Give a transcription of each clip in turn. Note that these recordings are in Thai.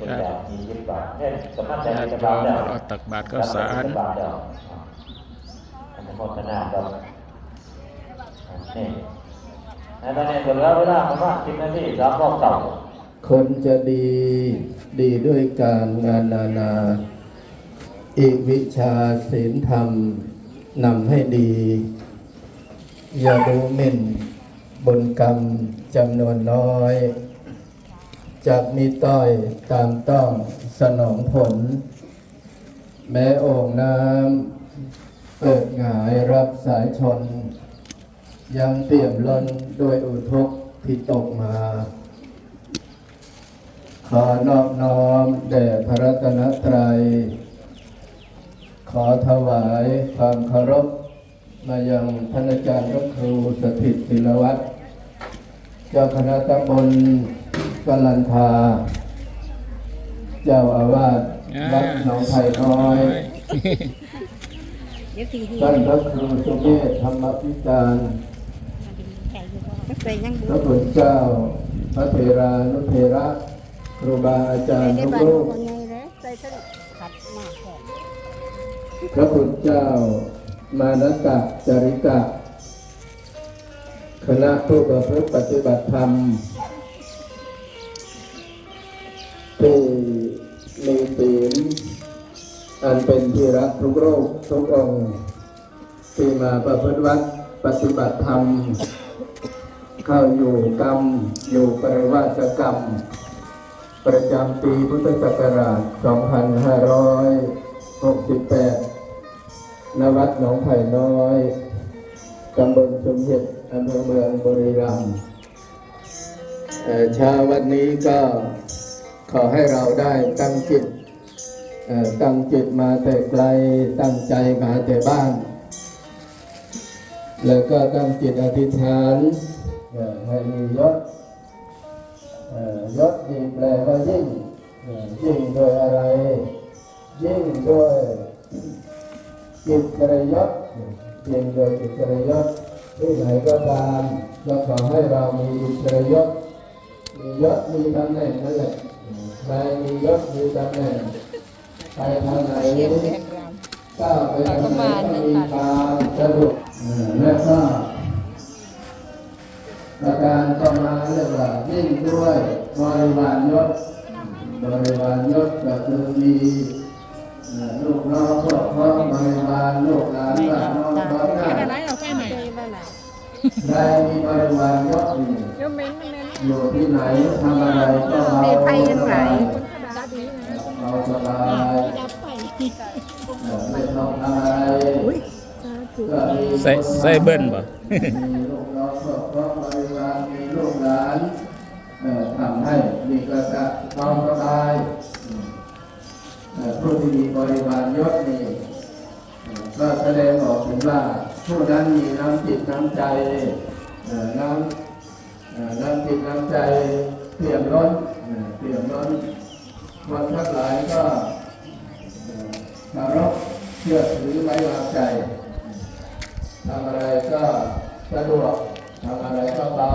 ครใจญาในติกระโยบามแล้วเอาตักบาตรข้าวสารบาทเดียวอันนี้หมดขนาดครับนี่แล้วตอนนี้เหลือเวลาประมาณสิบนาทีรับรอบเก่าคนจะดีดีด้วยการงานนานา อีกวิชาศีลธรรมนำให้ดี อย่าดูหมิ่นบนกรรมจำนวนน้อย จะมีต้อยตามต้องสนองผล แม้โอ่งน้ำเปิดหงายรับสายชน ยังเปี่ยมล้นด้วยอุทกที่ตกมา ขอนอบน้อมแด่พระรัตนตรัย ขอถวายความเคารพมายังท่านอาจารย์พระครูสถิตศิลวัตรเจ้าคณะตำบล กลันทา เจ้าอาวาสวัดหนองไผ่น้อยเดี๋ยวทีทีท่านพระครูสุเมธธรรมวิจารณ์ก็ใส่ยังพระคุณเจ้า พระเถรานุเถระครูบาอาจารย์ได้ทุกบ้านรูปคนไงเลยใส่ทั้งขัดมากแค่พระคุณเจ้า มานัสสะจริกะคณะผู้ประพฤติปฏิบัติธรรม ที่มีศีลอันเป็นที่รักทุกโรคทุกองค์ที่มาประพฤติวัดปฏิบัติธรรม เข้าอยู่กรรม อยู่ปริวาสกรรม ประจำปีพุทธศักราช 2568 ณ วัดหนองไผ่น้อยตำบลสมเด็จอำเภอเมืองบุรีรัมย์เอ่อเช้าวันนี้ก็ ขอให้เราได้ตั้งจิตเอ่อตั้งจิตมาแต่ไกลตั้งใจมาแต่บ้าน แล้วก็ตั้งจิตอธิษฐานเอ่อให้มียศเอ่อยศดีแปลว่ายิ่งเอ่อยิ่งโดยอะไร ยิ่งด้วยจิตกระยศยิ่งโดยจิตกระยศที่ไหนก็ตามก็ขอให้เรามีอิสรยศมียศมีตำแหน่งนั่นแหละ ใครมียศมีตำแหน่งไปทางไหนเรียนแรงรก้าวไปทางไหนก็มีความสะดวกเอ่อและก็ประการต่อมาเรียกว่ายิ่งด้วยบริวารยศบริวารยศก็คือมีเอ่อลูกน้องพวกพ้องบริวารลูกหลานบ้านน้องบ้านหน้าอะไรเราใส่ใหม่บ้านไหนได้มีบริวารยศนี่เดี๋ยวเม้นเม้นอยู่ที่ไหนทำอะไรก็เบา ใส่ใส่เบิ้ลบ่มีลูกน้องครอบครัวบริวารมีลูกหลานเอ่อทำให้มีกระจะความสบายผู้ที่มีบริวารยศนี่ก็แสดงออกถึงว่าผู้นั้นมีน้ำจิตน้ำใจน้ำน้ำจิตน้ำใจเปี่ยมล้นเปี่ยมล้นคนทั้งหลายก็เอ่อเคารพเชื่อถือไว้วางใจ ทำอะไรก็สะดวกทำอะไรก็เบา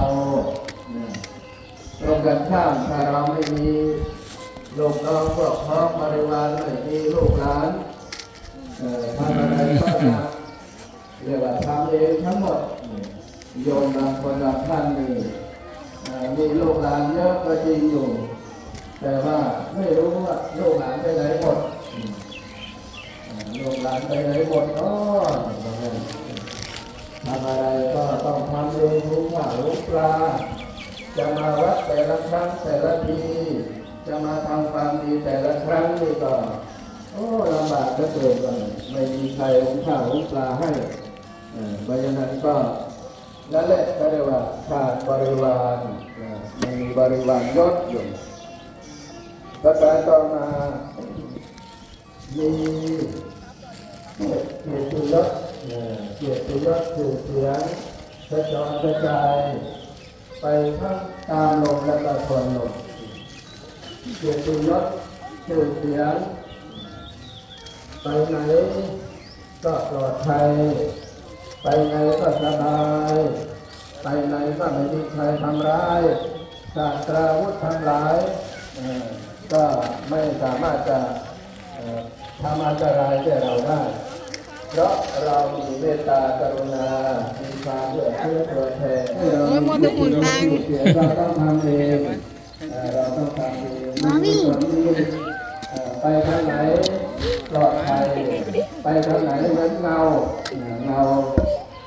ตรงกันข้ามถ้าเราไม่มีลูกน้องพวกพ้องบริวารไม่มีลูกหลานทำอะไรก็หนักเรียกว่าทำเองทั้งหมดโยมบางคนบางท่านนี่มีลูกหลานเยอะก็จริงอยู่ แต่ว่าไม่รู้ว่าลูกหลานไปไหนหมดลูกหลานไปไหนหมดเนาะ ทำอะไรก็ต้องทำเองรู้ว่ารู้ปลา จะมาวัดแต่ละครั้งแต่ละที จะมาทำความดีแต่ละครั้งนี่ก็โอ้ลำบากก็เกิดเลยไม่มีใครหุงข้าวหุงปลาให้เออเพราะฉะนั้นก็นั่นแหละก็เรียกว่าขาดบริวารเอ่อไม่มีบริวารยศอยู่ประการต่อมามีเกียรติยศ เกียรติยศชื่อเสียงกระจรกระจายไปทั้งตามลมและก็ทวนลมเกียรติยศชื่อเสียงไปไหนก็ปลอดภัย ไปไหนก็สบาย ไปไหนก็ไม่มีใครทำร้ายศาสตราวุธทั้งหลายก็ไม่สามารถจะทำอันตรายแก่เราได้ เพราะเรามีเมตตากรุณา มีความเอื้อเฟื้อเผื่อแผ่ให้เราโอ้ยมัวแต่หมุนตังค์เราต้องทำเองเราต้องทำเองมีส่วนนี้เอ่อไปทางไหนปลอดภัยไปทางไหนเหมือนเงาเงา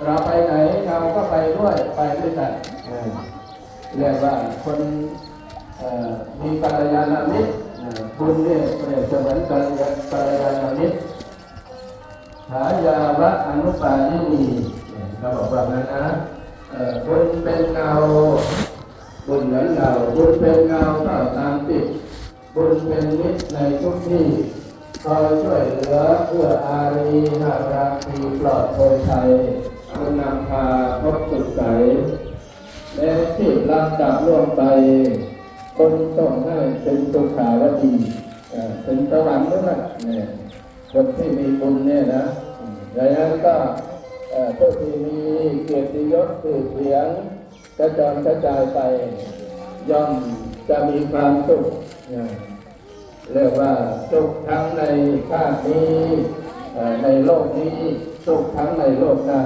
เราไปไหนเงาก็ไปด้วยไปด้วยกันเรียกว่าคนมีกัลยาณมิตรเอ่อคุณเนี่ยเปรียบเสมือนกัลยากัลยาณมิตร ฉายาวะอนุปายินีเขาบอกว่างั้นนะบุญเป็นเงาบุญเหมือนเงาบุญเป็นเงาก็ตามติดบุญเป็นมิตรในทุกที่คอยช่วยเหลือเพื่ออารีนาราคีปลอดโปรยชัยคุณนำพาพบสุขใสและที่ลำดับล่วงไปคนส่งให้เป็นสุขาวดีเป็นสวรรค์ด้วยนะเนี่ยคนที่มีบุญเนี่ยนะ ดังนั้นก็ผู้ที่มีเกียรติยศชื่อเสียงกระจรกระจายไป ย่อมจะมีความสุขเรียกว่าสุขทั้งในชาตินี้ในโลกนี้สุขทั้งในโลกหน้า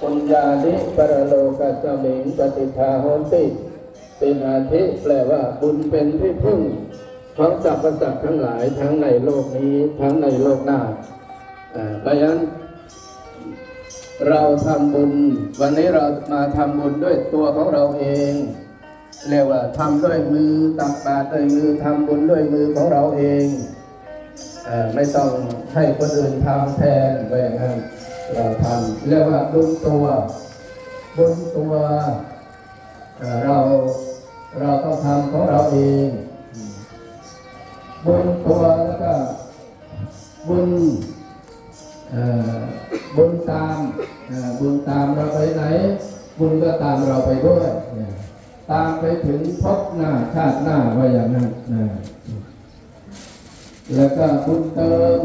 ปุญญานิปรโลกัสมิงปฏิภาโหติเป็นอาทิแปลว่าบุญเป็นที่พึ่งของสรรพสัตว์ทั้งหลายทั้งในโลกนี้ทั้งในโลกหน้า อ่าดังนั้นเราทำบุญ วันนี้เรามาทำบุญด้วยตัวของเราเองเรียกว่าทำด้วยมือตักบาตรด้วยมือทำบุญด้วยมือของเราเองอไม่ต้องให้คนอื่นทำแทนไปอย่างนั้นเราทำเรียกว่าบุญตัวบุญตัวเราเราต้องทำของเราเองบุญตัวแล้วก็บุญ บุญตามบุญตามเราไปไหน บุญก็ตามเราไปด้วย ตามไปถึงพบหน้าชาติหน้าไว้อย่างนั้นแล้วก็บุญเติม